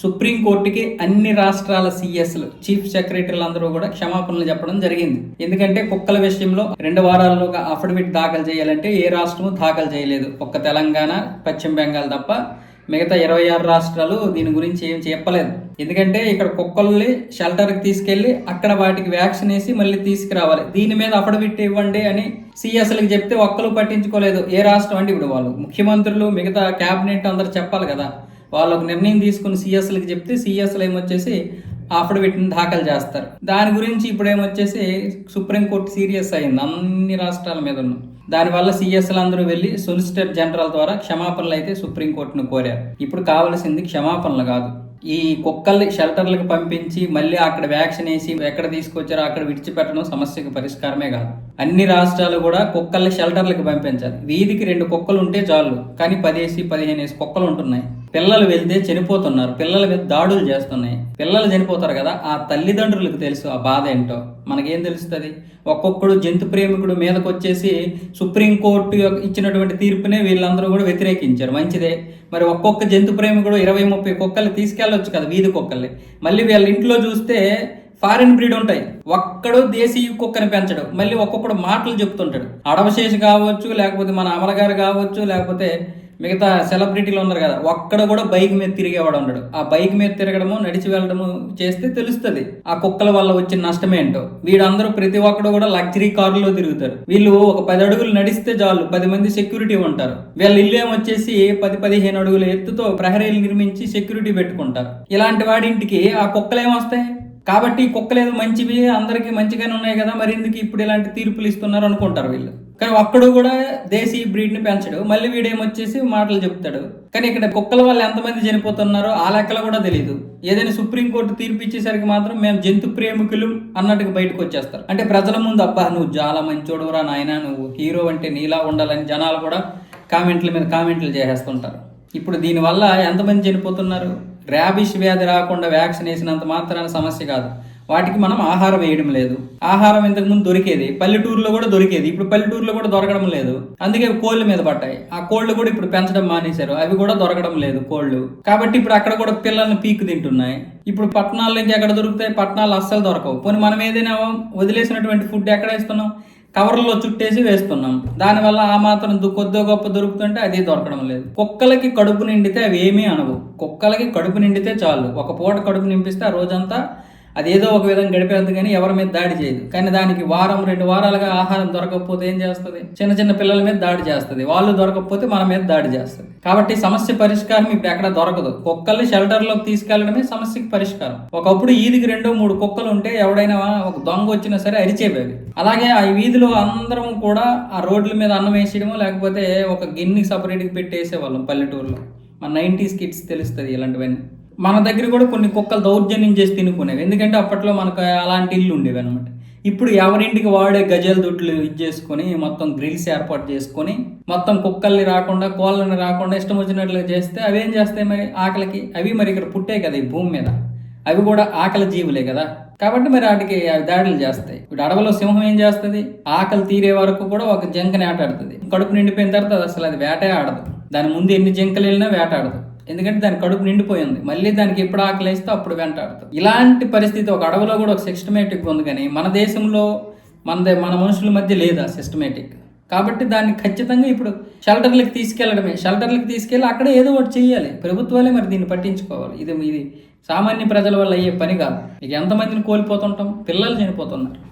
సుప్రీంకోర్టుకి అన్ని రాష్ట్రాల సీఎస్లు చీఫ్ సెక్రటరీలు అందరూ కూడా క్షమాపణలు చెప్పడం జరిగింది. ఎందుకంటే కుక్కల విషయంలో రెండు వారాల్లోగా అఫిడవిట్ దాఖలు చేయాలంటే ఏ రాష్ట్రము దాఖలు చేయలేదు. ఒక్క తెలంగాణ పశ్చిమ బెంగాల్ తప్ప మిగతా ఇరవై ఆరు రాష్ట్రాలు దీని గురించి ఏం చెప్పలేదు. ఎందుకంటే ఇక్కడ కుక్కల్ని షెల్టర్కి తీసుకెళ్ళి అక్కడ వాటికి వ్యాక్సిన్ వేసి మళ్ళీ తీసుకురావాలి. దీని మీద అఫిడవిట్ ఇవ్వండి అని సిఎస్లకి చెప్తే ఒక్కరు పట్టించుకోలేదు. ఏ రాష్ట్రం అంటే ఇప్పుడు వాళ్ళు? ముఖ్యమంత్రులు మిగతా క్యాబినెట్ అందరు చెప్పాలి కదా. వాళ్ళు ఒక నిర్ణయం తీసుకుని సిఎస్లకి చెప్తే సిఎస్లు ఏమొచ్చేసి అఫిడవిట్ని దాఖలు చేస్తారు. దాని గురించి ఇప్పుడు ఏమొచ్చేసి సుప్రీంకోర్టు సీరియస్ అయింది. అన్ని రాష్ట్రాల మీద ఉన్న దానివల్ల సిఎస్లు అందరూ వెళ్ళి సొలిసిటర్ జనరల్ ద్వారా క్షమాపణలు అయితే సుప్రీంకోర్టును కోరారు. ఇప్పుడు కావాల్సింది క్షమాపణలు కాదు. ఈ కుక్కల్ని షెల్టర్లకు పంపించి మళ్ళీ అక్కడ వ్యాక్సిన్ వేసి ఎక్కడ తీసుకొచ్చారో అక్కడ విడిచిపెట్టడం సమస్యకు పరిష్కారమే కాదు. అన్ని రాష్ట్రాలు కూడా కుక్కల్ని షెల్టర్లకు పంపించాలి. వీధికి రెండు కుక్కలు ఉంటే చాలు. కానీ పదేసి పదిహేను వేసి కుక్కలు ఉంటున్నాయి. పిల్లలు వెళ్తే చనిపోతున్నారు. పిల్లల మీద దాడులు చేస్తున్నాయి. పిల్లలు చనిపోతారు కదా ఆ తల్లిదండ్రులకు తెలుసు ఆ బాధ ఏంటో. మనకేం తెలుస్తుంది? ఒక్కొక్కడు జంతు ప్రేమికుడు మీదకు వచ్చేసి సుప్రీంకోర్టు యొక్క ఇచ్చినటువంటి తీర్పునే వీళ్ళందరూ కూడా వ్యతిరేకించారు. మంచిదే. మరి ఒక్కొక్క జంతు ప్రేమికుడు ఇరవై ముప్పై కుక్కలు తీసుకెళ్ళొచ్చు కదా వీధి కుక్కల్ని. మళ్ళీ వీళ్ళ ఇంట్లో చూస్తే ఫారిన్ బ్రీడ్ ఉంటాయి. ఒక్కడు దేశీయ కుక్కని పెంచడు. మళ్ళీ ఒక్కొక్కడు మాటలు చెప్తుంటాడు. అడవశేషి కావచ్చు లేకపోతే మన అమలగారు కావచ్చు లేకపోతే మిగతా సెలబ్రిటీలు ఉన్నారు కదా ఒక్కడ కూడా బైక్ మీద తిరిగేవాడు ఉండడు. ఆ బైక్ మీద తిరగడము నడిచి వెళ్ళడము చేస్తే తెలుస్తుంది. ఆ కుక్కల వల్ల వచ్చిన నష్టం ఏంటో వీడందరూ ప్రతి ఒక్కడు కూడా లగ్జరీ కారులో తిరుగుతారు. వీళ్ళు ఒక పది అడుగులు నడిస్తే చాలు పది మంది సెక్యూరిటీ ఉంటారు. వీళ్ళ ఇల్లు ఏమొచ్చేసి పది పదిహేను అడుగుల ఎత్తుతో ప్రహరీలు నిర్మించి సెక్యూరిటీ పెట్టుకుంటారు. ఇలాంటి వాడింటికి ఆ కుక్కలు ఏమొస్తాయి? కాబట్టి ఈ కుక్కలు మంచివి అందరికీ మంచిగానే ఉన్నాయి కదా మరి ఎందుకు ఇప్పుడు ఇలాంటి తీర్పులు ఇస్తున్నారు అనుకుంటారు వీళ్ళు. కానీ ఒక్కడు కూడా దేశీ బ్రీడ్ని పెంచడు. మళ్ళీ వీడేమొచ్చేసి మాటలు చెప్తాడు. కానీ ఇక్కడ కుక్కల వల్ల ఎంతమంది చనిపోతున్నారో ఆ లెక్కలు కూడా తెలియదు ఏదైనా సుప్రీంకోర్టు తీర్పు ఇచ్చేసరికి మాత్రం మేము జంతు ప్రేమికులు అన్నట్టుగా బయటకు వచ్చేస్తారు. అంటే ప్రజల ముందు అబ్బా నువ్వు చాలా మంచోడురా నాయన నువ్వు హీరో అంటే నీలా ఉండాలని జనాలు కూడా కామెంట్ల మీద కామెంట్లు చేసేస్తుంటారు. ఇప్పుడు దీనివల్ల ఎంతమంది చనిపోతున్నారు? ర్యాబిష్ వ్యాధి రాకుండా వ్యాక్సిన్ వేసినంత మాత్రాన సమస్య కాదు. వాటికి మనం ఆహారం వేయడం లేదు. ఆహారం ఇంతకుముందు దొరికేది. పల్లెటూరులో కూడా దొరికేది. ఇప్పుడు పల్లెటూరులో కూడా దొరకడం లేదు. అందుకే కోళ్ళ మీద పడ్డాయి. ఆ కోళ్ళు కూడా ఇప్పుడు పెంచడం మానేశారు. అవి కూడా దొరకడం లేదు కోళ్ళు. కాబట్టి ఇప్పుడు అక్కడ కూడా పిల్లల్ని పీకు తింటున్నాయి. ఇప్పుడు పట్టణాల ఇంకా ఎక్కడ దొరుకుతాయి? పట్టణాలు అస్సలు దొరకవు. పోనీ మనం ఏదైనా వదిలేసినటువంటి ఫుడ్ ఎక్కడ వేస్తున్నాం? కవర్లో చుట్టేసి వేస్తున్నాం. దానివల్ల ఆ మాత్రం కొద్దో గొప్ప దొరుకుతుంటే అది దొరకడం లేదు. కుక్కలకి కడుపు నిండితే అవి ఏమీ అనవు. కుక్కలకి కడుపు నిండితే చాలు. ఒక పూట కడుపు నింపిస్తే ఆ రోజంతా అదేదో ఒక విధంగా గడిపేది కానీ ఎవరి మీద దాడి చేయదు. కానీ దానికి వారం రెండు వారాలుగా ఆహారం దొరకకపోతే ఏం చేస్తుంది? చిన్న చిన్న పిల్లల మీద దాడి చేస్తుంది. వాళ్ళు దొరకకపోతే మన మీద దాడి చేస్తుంది. కాబట్టి సమస్య పరిష్కారం ఇప్పుడు ఎక్కడ దొరకదు. కుక్కల్ని షెల్టర్లోకి తీసుకెళ్ళడమే సమస్యకి పరిష్కారం. ఒకప్పుడు ఈదికి రెండో మూడు కుక్కలు ఉంటే ఎవడైనా ఒక దొంగ వచ్చినా సరే అరిచేవేవి అలాగే ఆ వీధిలో అందరం కూడా ఆ రోడ్ల మీద అన్నం వేసేయడమో లేకపోతే ఒక గిన్నె సపరేట్గా పెట్టేసేవాళ్ళం పల్లెటూరులో. మన నైంటీస్ కిడ్స్ తెలుస్తుంది ఇలాంటివన్నీ. మన దగ్గర కూడా కొన్ని కుక్కలు దౌర్జన్యం చేసి తినుకునేవి. ఎందుకంటే అప్పట్లో మనకు అలాంటి ఇల్లు ఉండేవి అనమాట ఇప్పుడు ఎవరింటికి వాడే గజల దొడ్లు ఇది చేసుకొని మొత్తం గ్రిల్స్ ఏర్పాటు చేసుకొని మొత్తం కుక్కల్ని రాకుండా కోళ్ళని రాకుండా ఇష్టం వచ్చినట్లు చేస్తే అవి ఏం చేస్తాయి మరి? ఆకలికి అవి మరి ఇక్కడ పుట్టే కదా ఈ భూమి మీద. అవి కూడా ఆకలి జీవులే కదా. కాబట్టి మరి వాటికి అవి దాడులు చేస్తాయి. ఇప్పుడు అడవిలో సింహం ఏం చేస్తుంది? ఆకలి తీరే వరకు కూడా ఒక జంకని ఆటాడుతుంది. కడుపు నిండిపోయిన తర్వాత అసలు అది వేటే ఆడదు. దాని ముందు ఎన్ని జంకలు వెళ్ళినా వేటాడదు. ఎందుకంటే దాని కడుపు నిండిపోయింది. మళ్ళీ దానికి ఎప్పుడు ఆకలి వేస్తే అప్పుడు వెంటాడుతుంది ఇలాంటి పరిస్థితి ఒక అడవిలో కూడా ఒక సిస్టమేటిక్ ఉంది కానీ మన దేశంలో మన మన మనుషుల మధ్య లేదా సిస్టమేటిక్ కాబట్టి దాన్ని ఖచ్చితంగా ఇప్పుడు షెల్టర్లకు తీసుకెళ్ళడమే షెల్టర్లకు తీసుకెళ్ళి అక్కడ ఏదో ఒకటి చేయాలి ప్రభుత్వాలే మరి దీన్ని పట్టించుకోవాలి. ఇది ఇది సామాన్య ప్రజల వల్ల అయ్యే పని కాదు. ఇక ఎంతమందిని కోల్పోతుంటాం? పిల్లలు చనిపోతున్నారు.